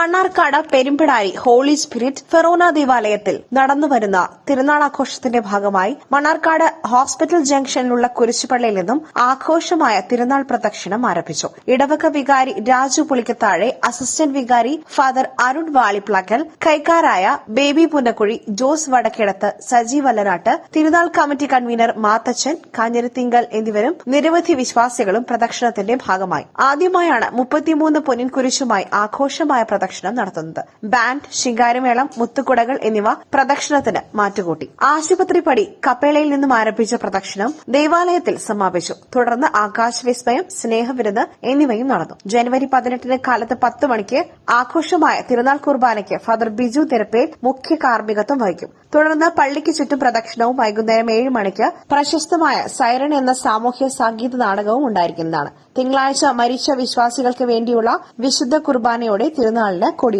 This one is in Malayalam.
Mannarkkad Perumpidari holy spirit forane ദേവാലയത്തിൽ നടന്നുവരുന്ന തിരുനാളാഘോഷത്തിന്റെ ഭാഗമായി മണ്ണാർക്കാട് ഹോസ്പിറ്റൽ ജംഗ്ഷനിലുള്ള കുരിശുപള്ളിയിൽ നിന്നും ആഘോഷമായ തിരുനാൾ പ്രദക്ഷിണം ആരംഭിച്ചു. ഇടവക വികാരി രാജു പുളിക്കത്താഴെ അസിസ്റ്റന്റ് വികാരി ഫാദർ അരുൺ വാളിപ്ലാക്കൽ കൈക്കാരായ ബേബി പുന്നക്കുഴി ജോസ് വടക്കിടത്ത് സജി വല്ലനാട്ട് തിരുനാൾ കമ്മിറ്റി കൺവീനർ മാത്തച്ചൻ കാഞ്ഞിരത്തിങ്കൽ എന്നിവരും നിരവധി വിശ്വാസികളും പ്രദക്ഷിണത്തിന്റെ ഭാഗമായി. ആദ്യമായാണ് മുപ്പത്തിമൂന്ന് പൊന്നിൻ കുരിശുമായി ആഘോഷമായ പ്രദക്ഷിണം നടത്തുന്നത്. ബാൻഡ് ശിങ്കാരമേളം മുത്തുകുടകൾ എന്നിവ പ്രദക്ഷിണത്തിന് മാറ്റുകൂട്ടി. ആശുപത്രി പടി കപ്പേളയിൽ നിന്നും ആരംഭിച്ച പ്രദക്ഷിണം ദേവാലയത്തിൽ സമാപിച്ചു. തുടർന്ന് ആകാശവിസ്മയം സ്നേഹവിരുന്ന് എന്നിവയും നടന്നു. ജനുവരി പതിനെട്ടിന് കാലത്ത് പത്ത് മണിക്ക് ആഘോഷമായ തിരുനാൾ കുർബാനയ്ക്ക് ഫാദർ ബിജു തിരപ്പേൽ മുഖ്യ കാർമ്മികത്വം വഹിക്കും. തുടർന്ന് പള്ളിക്ക് ചുറ്റും പ്രദക്ഷിണവും വൈകുന്നേരം ഏഴ് മണിക്ക് പ്രശസ്തമായ സൈറൺ എന്ന സാമൂഹ്യ സംഗീത നാടകവും ഉണ്ടായിരിക്കുന്നതാണ്. തിങ്കളാഴ്ച മരിച്ച വിശ്വാസികൾക്ക് വേണ്ടിയുള്ള വിശുദ്ധ കുർബാനയോടെ തിരുനാളിന് நாளில் கொடி